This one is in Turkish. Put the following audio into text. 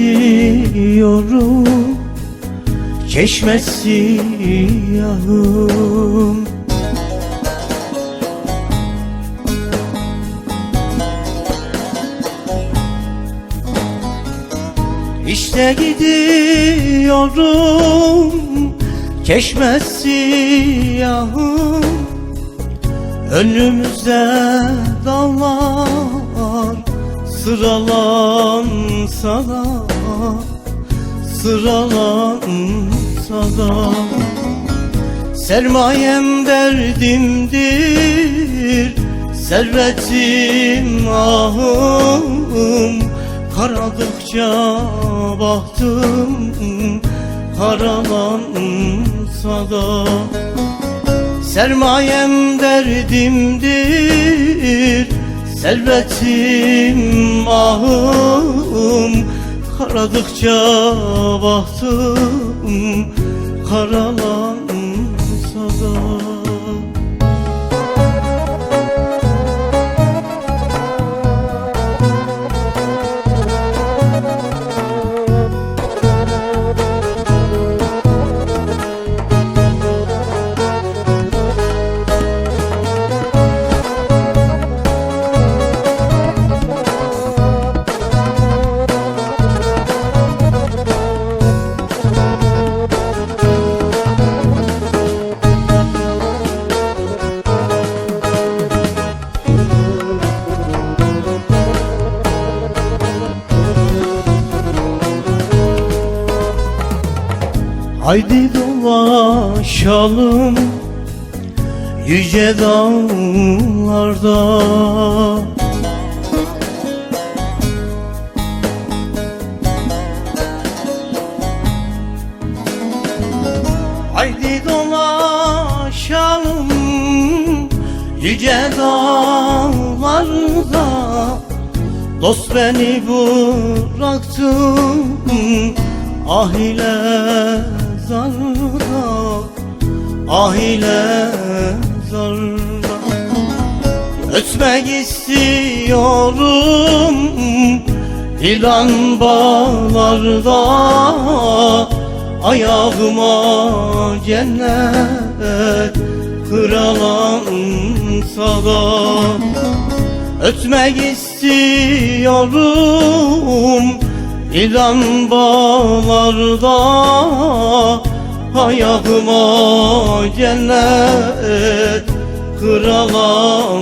gidiyorum Çeşmesi yahım İşte gidiyorum Çeşmesi yahım Önümüzde dağlar Sıralansa da Sıralansa da. Sermayem derdimdir Servetim ahım. Karadıkça bahtım Karalansa da. Sermayem derdimdir Servetim ahım Karadıkça bahtım Karalansa Haydi dolaşalım yüce dağlarda. Haydi dolaşalım yüce dağlarda. Dost beni bıraktı ah ile zarda Ah ile zarda. Ötmek istiyorum İlan bağlarda Ayağıma cennet Kıralansa da. Ötmek istiyorum İlan bağlarda Ayağıma cennet Kıralansa